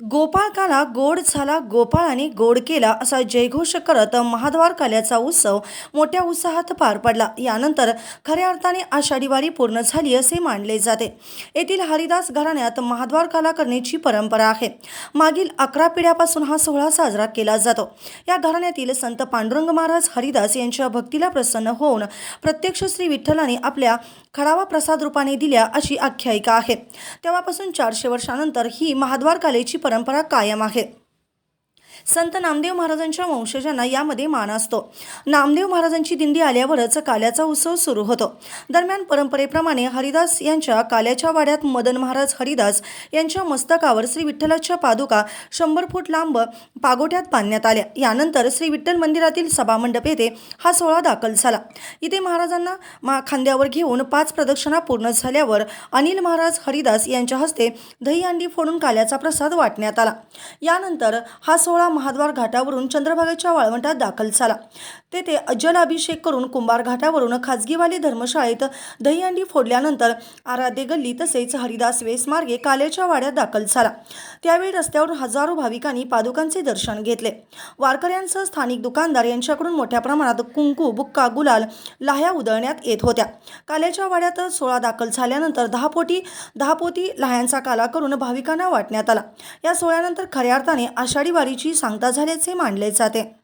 गोपाळकाला गोड झाला गोपाळाने गोड केला असा जयघोष करत महाद्वार काल्याचा उत्सव मोठ्या उत्साहात पार पडला. यानंतर खऱ्या अर्थाने आषाढी वारी पूर्ण झाली असे मानले जाते. येथील हरिदास घराण्यात महाद्वार काला करण्याची परंपरा आहे. मागील अकरा पिढ्यापासून हा सोहळा साजरा केला जातो. या घराण्यातील संत पांडुरंग महाराज हरिदास यांच्या भक्तीला प्रसन्न होऊन प्रत्यक्ष श्री विठ्ठलाने आपल्या खडावा प्रसाद रूपाने दिल्या अशी आख्यायिका आहे. तेव्हापासून चारशे वर्षानंतर ही महाद्वार कालेची परंपरा कायम आहे संत नामदेव महाराजांच्या वंशजांना यामध्ये मान असतो. नामदेव महाराजांची दिंडी आल्यावरच काल्याचा उत्सव सुरू होतो. दरम्यान परंपरेप्रमाणे हरिदास यांच्या काल्याच्या वाड्यात मदन महाराज हरिदास यांच्या मस्तकावर श्री विठ्ठलाच्या पादुका शंभर फूट लांब पागोट्यात बांधण्यात आल्या. यानंतर श्री विठ्ठल मंदिरातील सभामंडप येथे हा सोहळा दाखल झाला. इथे महाराजांना मा खांद्यावर घेऊन पाच प्रदक्षिणा पूर्ण झाल्यावर अनिल महाराज हरिदास यांच्या हस्ते दहीहंडी फोडून काल्याचा प्रसाद वाटण्यात आला. यानंतर हा सोहळा महाद्वार घाटावरून चंद्रभागेच्या वाळवंटात दाखल झाला. तेथे जल अभिषेक करून कुंभार घाटावरून खाजगीवाली धर्मशाळेत दहीहंडी फोडल्यानंतर आराध्य गल्ली तसेच हरिदास वेस मार्गे काल्याच्या वाड्यात दाखल झाला. त्यावेळी रस्त्यावर हजारो भाविकांनी पादुकांचे दर्शन घेतले. वारकऱ्यांसह स्थानिक दुकानदार यांच्याकडून मोठ्या प्रमाणात कुंकू बुक्का गुलाल लाह्या उधळण्यात येत होत्या. काल्याच्या वाड्यात सोळा दाखल झाल्यानंतर दहा पोटी दहा पोती लाह्यांचा काला करून भाविकांना वाटण्यात आला. या सोहळ्यानंतर खऱ्या अर्थाने आषाढी वारीची सांगता झाल्याचे मानले जाते.